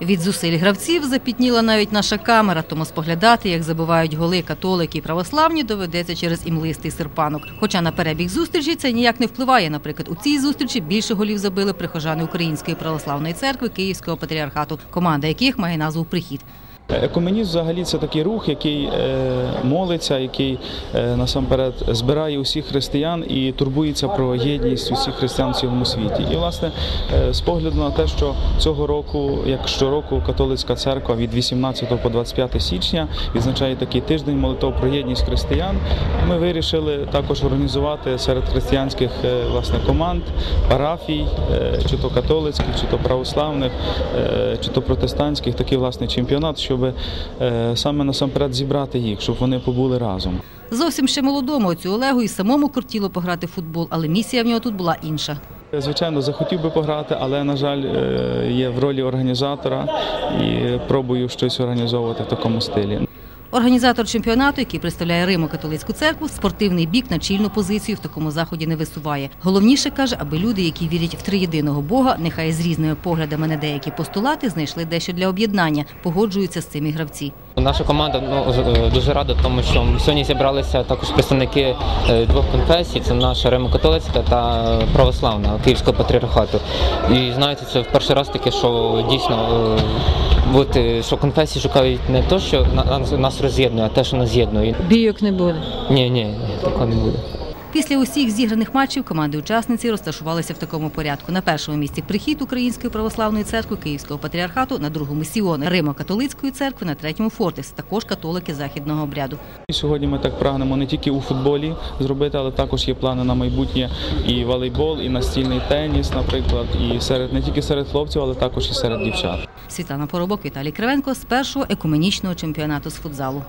Від зусиль гравців запітніла навіть наша камера, тому споглядати, як забивають голи католики і православні, доведеться через імлистий серпанок. Хоча на перебіг зустрічі це ніяк не впливає. Наприклад, у цій зустрічі більше голів забили прихожани Української православної церкви Київського патріархату, команда яких має назву Прихід. Екуменізм взагалі це такий рух, який е, молиться, який е, насамперед збирає усіх християн і турбується про єдність усіх християн в цілому світі. І власне е, з погляду на те, що цього року, як щороку, католицька церква від 18 по 25 січня відзначає такий тиждень молитов про єдність християн. Ми вирішили також організувати серед християнських власне команд, парафій, чи то католицьких, чи то православних, чи то протестантських, такий власне чемпіонат, щоб е, саме насамперед зібрати їх, щоб вони побули разом. Зовсім ще молодому оцю Олегу і самому кортіло пограти в футбол, але місія в нього тут була інша. Звичайно, захотів би пограти, але на жаль, е, є в ролі організатора і пробую щось організовувати в такому стилі. Організатор чемпіонату, який представляє Римо-католицьку церкву, спортивний бік на чільну позицію в такому заході не висуває. Головніше каже, аби люди, які вірять в триєдиного Бога, нехай з різними поглядами на деякі постулати, знайшли дещо для об'єднання, погоджуються з цим і гравці. Наша команда ну, е, дуже рада, тому що сьогодні зібралися також представники е, двох конфесій: це наша Римо-католицька та е, православна Київського патріархату. І знаєте, це в перший раз таке, що дійсно е, бути, що конфесії шукають не те, що нас, роз'єднує, а те, що нас з'єднує. Бійок не буде. Ні, ні, такого не буде. Після усіх зіграних матчів команди-учасниці розташувалися в такому порядку. На першому місці прихід Української православної церкви Київського патріархату, на другому Сіон Римо-католицької церкви, на третьому Фортис, також католики західного обряду. Сьогодні ми так прагнемо не тільки у футболі зробити, але також є плани на майбутнє і волейбол, і настільний теніс, наприклад, і серед не тільки серед хлопців, але також і серед дівчат. Світлана Поробок, Віталій Кривенко з першого екуменічного чемпіонату з футзалу.